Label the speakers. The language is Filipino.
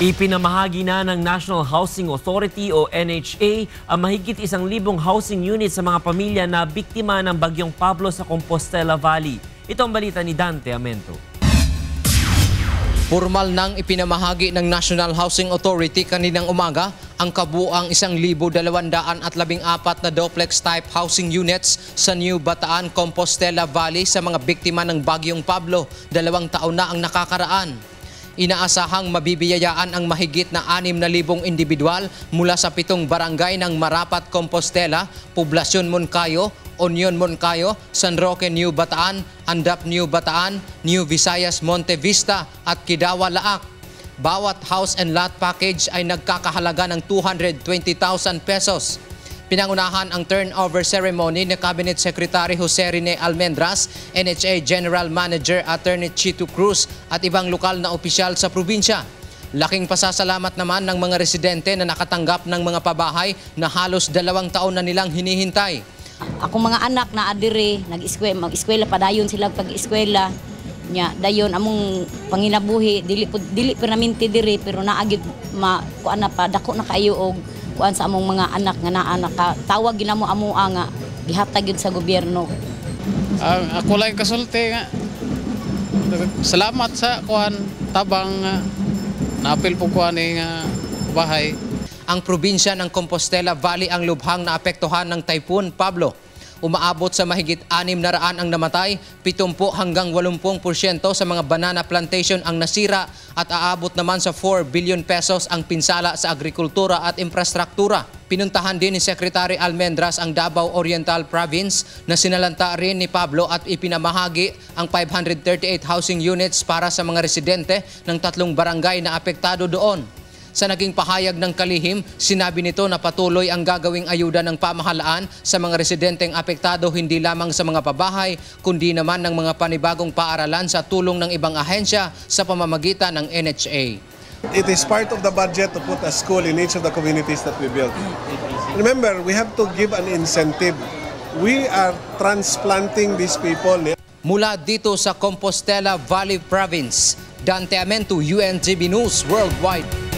Speaker 1: Ipinamahagi na ng National Housing Authority o NHA ang mahigit isang libong housing unit sa mga pamilya na biktima ng bagyong Pablo sa Compostela Valley. Ito ang balita ni Dante Amento.
Speaker 2: Formal nang ipinamahagi ng National Housing Authority kaninang umaga ang kabuang 1,214 na duplex-type housing units sa New Bataan, Compostela Valley sa mga biktima ng Bagyong Pablo. Dalawang taon na ang nakakaraan. Inaasahang mabibiyayaan ang mahigit na 6,000 individual mula sa pitong barangay ng Marapat, Compostela, Poblasyon Moncayo, Union Moncayo, San Roque, New Bataan, Andap, New Bataan, New Visayas, Monte Vista at Kidawa, Laak. Bawat house and lot package ay nagkakahalaga ng 220,000 pesos. Pinangunahan ang turnover ceremony ni Cabinet Secretary Jose Rene Almendras, NHA General Manager Attorney Chito Cruz at ibang lokal na opisyal sa probinsya. Laking pasasalamat naman ng mga residente na nakatanggap ng mga pabahay na halos dalawang taon na nilang hinihintay.
Speaker 3: Akong mga anak na adire, nag-eskwela, mag-eskwela pa dayon sila pag-eskwela. Nya, dayon among panginabuhi dili dili permanente dire pero naagid ma kuan na pa dako na kayo og kuan sa among mga anak nga naa naka tawag ginamo amo nga gihatag yun sa gobyerno.
Speaker 4: Ah, ako lang kasulti nga. Salamat sa kuan tabang nga napil po kuan ni nga bahay.
Speaker 2: Ang probinsya ng Compostela Valley ang lubhang naapektuhan ng Typhoon Pablo. Umaabot sa mahigit 6 na raan ang namatay, 70 hanggang 80% sa mga banana plantation ang nasira at aabot naman sa 4 billion pesos ang pinsala sa agrikultura at infrastruktura. Pinuntahan din ni Secretary Almendras ang Davao Oriental Province na sinalanta rin ni Pablo at ipinamahagi ang 538 housing units para sa mga residente ng tatlong barangay na apektado doon. Sa naging pahayag ng kalihim, sinabi nito na patuloy ang gagawing ayuda ng pamahalaan sa mga residenteng apektado hindi lamang sa mga pabahay, kundi naman ng mga panibagong paaralan sa tulong ng ibang ahensya sa pamamagitan ng NHA.
Speaker 5: It is part of the budget to put a school in each of the communities that we build. Remember, we have to give an incentive. We are transplanting these people.
Speaker 2: Mula dito sa Compostela Valley Province, Dante Amento, UNTV News Worldwide.